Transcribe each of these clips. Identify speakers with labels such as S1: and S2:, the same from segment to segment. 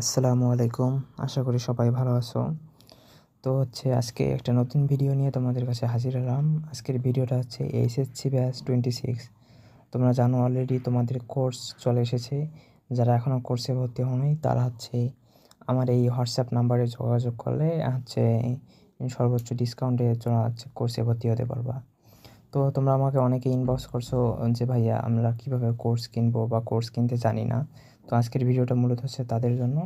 S1: আসসালামু আলাইকুম। আশা করি সবাই ভালো আছো। তো হচ্ছে আজকে একটা নতুন ভিডিও নিয়ে তোমাদের কাছে হাজির হলাম। আজকের ভিডিওটা হচ্ছে এইচএসসি ব্যাচ টোয়েন্টি সিক্স। তোমরা জানো অলরেডি তোমাদের কোর্স চলে এসেছে। যারা এখনও কোর্সে ভর্তি হয়নি তারা হচ্ছে আমার এই হোয়াটসঅ্যাপ নাম্বারে যোগাযোগ করলে হচ্ছে সর্বোচ্চ ডিসকাউন্টে তোমরা হচ্ছে কোর্সে ভর্তি হতে পারবা। তো তোমরা আমাকে অনেকে ইনবক্স করছ যে, ভাইয়া, আমরা কীভাবে কোর্স কিনবো বা কোর্স কিনতে জানি না? তো আজকের ভিডিওটা মূলত হচ্ছে তাদের জন্য।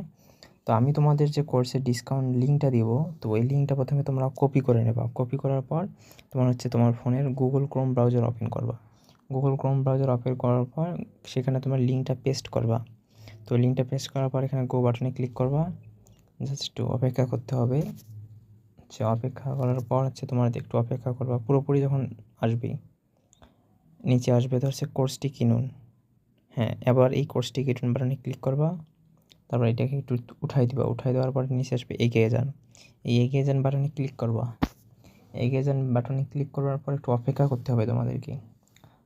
S1: তো আমি তোমাদের যে কোর্সের ডিসকাউন্ট লিঙ্কটা দিব, তো ওই লিঙ্কটা প্রথমে তোমরা কপি করে নেবা। কপি করার পর তোমার হচ্ছে তোমার ফোনের গুগল ক্রোম ব্রাউজার ওপেন করবা। গুগল ক্রোম ব্রাউজার ওপেন করার পর সেখানে তোমার লিঙ্কটা পেস্ট করবা। তো লিঙ্কটা পেস্ট করার পর এখানে গো বাটনে ক্লিক করবা। জাস্ট একটু অপেক্ষা করতে হবে। হচ্ছে অপেক্ষা করার পর হচ্ছে তোমার একটু অপেক্ষা করবা, পুরোপুরি যখন আসবে, নিচে আসবে তো হচ্ছে কোর্সটি কিনুন। হ্যাঁ এবার এই কোর্সটি কিনুন বাটনে ক্লিক করবা, তারপর এটাকে একটু উঠাই দিবা। উঠাই দেওয়ার পর নিচে আসবে এগিয়ে যান। এই এগিয়ে যান বাটনে ক্লিক করবা। এগিয়ে যান বাটনে ক্লিক করার পর একটু অপেক্ষা করতে হবে তোমাদেরকে।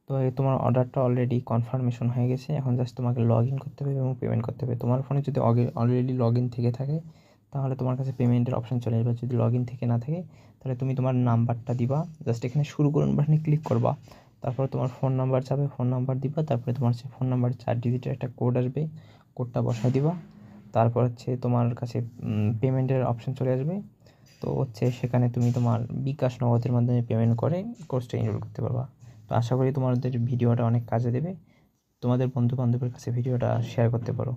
S1: তো তোমার অর্ডারটা অলরেডি কনফার্মেশন হয়ে গেছে। এখন জাস্ট তোমাকে লগ ইন করতে হবে এবং পেমেন্ট করতে হবে। তোমার ফোনে যদি অলরেডি লগ ইন থেকে থাকে তাহলে তোমার কাছে পেমেন্টের অপশান চলে আসবে। যদি লগ ইন থেকে না থাকে, তাহলে তুমি তোমার নাম্বারটা দিবা। জাস্ট এখানে শুরু করুন বাটনে ক্লিক করবা। তারপর তোমার ফোন নাম্বার যাবে ফোন নাম্বার দিবা। তারপরে তোমার সেই ফোন নাম্বার চার ডিজিটের একটা কোড আসবে। কোডটা বসাই দিবা। তারপর হচ্ছে তোমার কাছে পেমেন্টের অপশান চলে আসবে। তো হচ্ছে সেখানে তুমি তোমার বিকাশ নগদের মাধ্যমে পেমেন্ট করে কোর্সটা এনরোল করতে পারবা। তো আশা করি তোমাদের ভিডিওটা অনেক কাজে দেবে। তোমাদের বন্ধু বান্ধবের কাছে ভিডিওটা শেয়ার করতে পারো।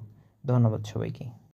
S1: ধন্যবাদ সবাইকে।